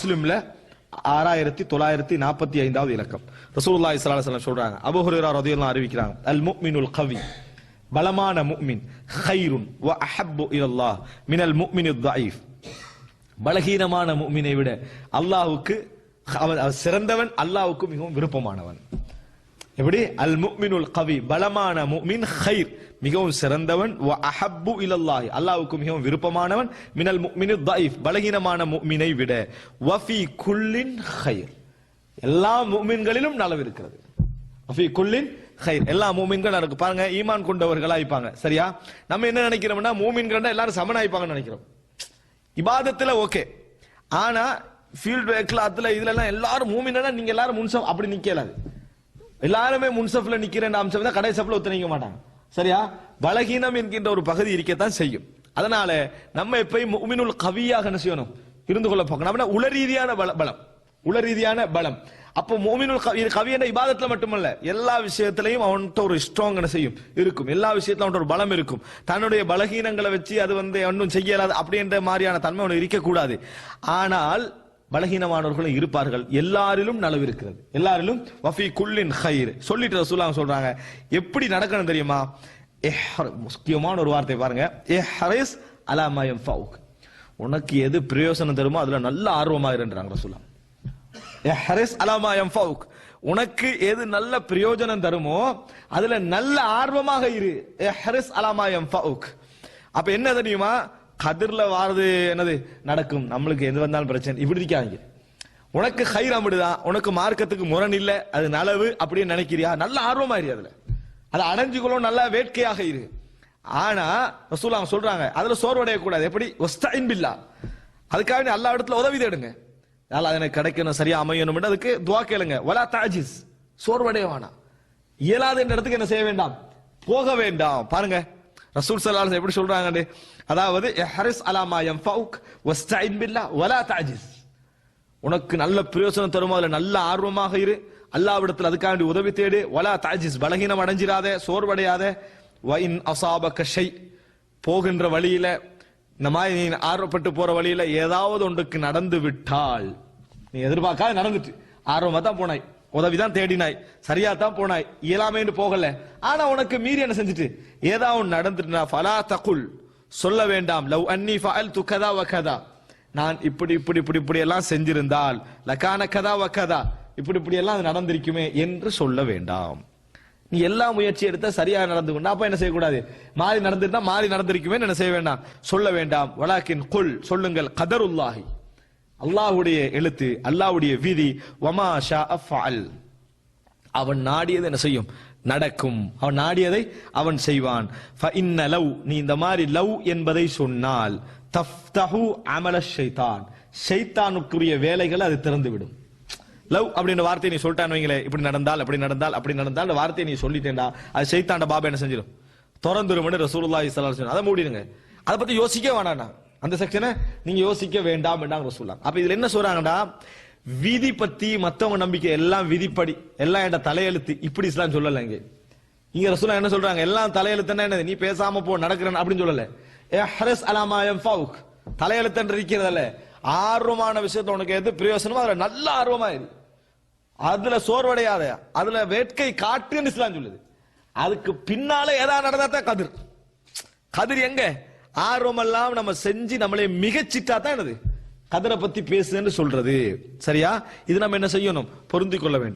முஸ்லிம்ல ஆறாயிரத்தி தொள்ளாயிரத்தி நாற்பத்தி ஐந்தாவது இலக்கம். ரசூல்லா இஸ்லாம் சொல்றாங்க. அபுஹுரா ரதியெல்லாம் அறிவிக்கிறாங்க அல் முஃமினுல் கவி. பலமான முக்மின் ஹைருன் வ அஹப்பு இலல்லாஹ். மினல் முஃமினித் தாயிஃப். பலகீனமான முக்மினை விட அல்லாஹுக்கு அவன் சிறந்தவன் அல்லாஹுக்கு மிகவும் விருப்பமானவன். எப்படி? அல் முக்மினுல் கவி பலமான முக்மின் ஹைர் மிகவும் சிறந்தவன் வ அஹப்பு இலல்லாஹி. அல்லாவுக்கு மிகவும் விருப்பமானவன் மினல் முக்மினு தைஃப் பலகீனமான முக்மினை விட வஃபி குல்லின் ஹைர் எல்லா முக்மின்களிலும் நலவு இருக்கிறது. வஃபி குல்லின் ஹைர் எல்லா மூமின்கள் இருக்கு பாருங்க ஈமான் கொண்டவர்களா இருப்பாங்க. சரியா? நம்ம என்ன நினைக்கிறோம்னா மூமின்கள் எல்லாரும் சமனாயிப்பாங்கன்னு நினைக்கிறோம். இபாதத்துல ஓகே. ஆனா ஃபீல்ட் ஒர்க்ல அதுல இதுல எல்லாம் எல்லாரும் மூமின்னா நீங்க எல்லாரும் முன்சம் அப்படி நிக்கலாது. எல்லாருமே முன்சப்ல நிக்கிற அம்சம் தான் கடை சப்ல ஒத்து நிக்க மாட்டாங்க. சரியா? பலகீனம் என்கின்ற ஒரு பகுதி இருக்கத்தான் செய்யும். அதனால நம்ம எப்பயும் உமினுள் கவியாக என்ன செய்யணும்? இருந்து கொள்ள பார்க்கணும். அப்படின்னா உளரீதியான பல- பலம். உளரீதியான பலம். அப்போ மோமினுல் கவி இது கவி என்ற இபாதத்துல மட்டுமல்ல எல்லா விஷயத்திலையும் அவன்கிட்ட ஒரு ஸ்ட்ராங் என்ன செய்யும்? இருக்கும். எல்லா விஷயத்திலும் அவன்கிட்ட ஒரு பலம் இருக்கும். தன்னுடைய பலகீனங்களை வச்சு அது வந்து ஒன்றும் செய்யலாது அப்படின்ற மாதிரியான தன்மை அவனுக்கு இருக்கக்கூடாது. ஆனால் பலகீனமானவர்களும் இருப்பார்கள். எல்லாரிலும் நலவு இருக்கிறது. எல்லாரிலும் வஃபி குல்லின் ஹயிர் சொல்லிட்டு ரசூலாங்க சொல்றாங்க எப்படி நடக்கணும் தெரியுமா? முக்கியமான ஒரு வார்த்தை பாருங்க. ஏ ஹரேஸ் அலாமயம் ஃபவுக் உனக்கு எது பிரயோசனம் தருமோ அதுல நல்ல ஆர்வமாக இருன்றாங்க ரசூலா ஏ ஹரேஸ் அலாமயம் ஃபவுக் உனக்கு எது நல்ல பிரயோஜனம் தருமோ அதுல நல்ல ஆர்வமாக இரு. இஹ்ரிஸ் ஹரேஸ் மா ஃபவுக் அப்ப என்ன தெரியுமா? கதிர்ல வாரது என்னது? நடக்கும். நம்மளுக்கு எது வந்தாலும் பிரச்சனை இப்படி இருக்காங்க. உனக்கு ஹைர் அமிடுதான் உனக்கு மார்க்கத்துக்கு முரண் இல்ல. அது நலவு அப்படின்னு நினைக்கிறியா? நல்ல ஆர்வமா இரு அதுல. அதை அடைஞ்சுக்கணும் நல்லா வேட்கையாக இரு. ஆனா ரசூலுல்லாஹ் சொல்றாங்க அதுல சோர்வடைய கூடாது. எப்படி? வஸ்தஇன் பில்லா. அதுக்காக நீ இடத்துல உதவி தேடுங்க. நல்லா எனக்கு கிடைக்கணும் சரியா அமையணும் அதுக்கு துவா கேளுங்க. வலா தாஜிஸ் சோர்வடைய வேணாம் இயலாத இடத்துக்கு என்ன செய்ய வேண்டாம்? போக வேண்டாம். பாருங்க. ரசூல் சல்லாஸ் எப்படி சொல்றாங்க அதாவது ஹரிஸ் அலாமா எம் ஃபவுக் வஸ்தஇன் பில்லா வலா தாஜிஸ் உனக்கு நல்ல பிரயோசனம் தருமோ? அதுல நல்ல ஆர்வமாக இரு. அல்லாவிடத்தில் அதுக்காண்டி உதவி தேடு. வலா தாஜிஸ் பலகீனம் அடைஞ்சிராத சோர்வடையாத. வைன் அசாப கஷை போகின்ற வழியில இந்த மாதிரி நீ ஆர்வப்பட்டு போற வழியில ஏதாவது ஒன்றுக்கு நடந்து விட்டால். நீ எதிர்பார்க்காத நடந்துட்டு. ஆர்வமா தான் போனாய். உதவிதான் தேடினாய். சரியா தான் போனாய். இயலாமைன்னு போகல. ஆனா உனக்கு மீறி என்ன செஞ்சுட்டு? ஏதாவது ஒன்று நடந்துட்டுனா ஃபலா தகுல். சொல்ல வேண்டாம். லவ் அன்னி ஃபஅல் து கதா கதா. நான் இப்படி இப்படி இப்படி இப்படி எல்லாம் செஞ்சிருந்தால் லகான கதா வ கதா. இப்படி இப்படி எல்லாம் அது நடந்திருக்குமே என்று சொல்ல வேண்டாம். நீ எல்லா முயற்சி எடுத்தா சரியா நடந்து கொண்டா அப்ப என்ன செய்யக்கூடாது? மாறி நடந்துட்டா மாறி நடந்திருக்குமே என்ன செய்ய வேண்டாம். சொல்ல வேண்டாம். வலாக்கின் கொல். சொல்லுங்கள். கதருல்லாஹி. அல்லாவுடைய எழுத்து அல்லாவுடைய வீதி வமா ஷா அல் அவன் நாடியது என்ன செய்யும்? நடக்கும். அவன் நாடியதை அவன் செய்வான். இன்ன லவ் நீ இந்த மாதிரி லவ் என்பதை சொன்னால் தஃப்தஹு அமல ஷைத்தான் ஷைத்தானுக்குரிய வேலைகளை அது திறந்துவிடும். லவ் அப்படின்னு வார்த்தையை நீ சொல்லிட்டான்னு வைங்களேன் இப்படி நடந்தால் அப்படி நடந்தால் அப்படி நடந்தால் அந்த வார்த்தையை நீ சொல்லிட்டேன்டா அது சைத்தாண்ட பாபா என்ன செஞ்சிடும்? திறந்துருமனு ரசூலுல்லாஹி ஸல்லல்லாஹு அலைஹி அதை மூடிடுங்க. அதை பத்தி யோசிக்க வேணாண்ணா அந்த செக்ஷனை நீங்க யோசிக்க வேண்டாம் வேண்டாம் சொல்லலாம் அப்ப இதுல என்ன சொல்றாங்கடா? விதி பத்தி மத்தவங்க நம்பிக்கை எல்லாம் விதிப்படி எல்லாம் என் தலையெழுத்து. இப்படி இஸ்லாம் சொல்லல இங்க. இங்க ரசூலா என்ன சொல்றாங்க? எல்லாம் தலையெழுத்துன்னா என்னது? நீ பேசாம போ நடக்கிறேன் அப்படின்னு சொல்லல. ஹரஸ் அலா மா ஃபவுக் தலையெழுத்தன்று இருக்கிறதல்ல. ஆர்வமான விஷயத்த உனக்கு எது பிரயோசனமோ அதுல நல்ல ஆர்வமா இது அதுல சோர்வடையாத அதுல வேட்கை காட்டுன்னு இஸ்லாம் சொல்லுது. அதுக்கு பின்னால ஏதாவது நடந்தா தான் கதிர். கதிர் எங்க? ஆர்வமெல்லாம் நம்ம செஞ்சு நம்மளே மிகச்சிட்டா தான் என்னது? கதரை பத்தி பேசுன்னு சொல்றது. சரியா? இது நம்ம என்ன செய்யணும்? பொருந்திக் கொள்ள வேண்டும்.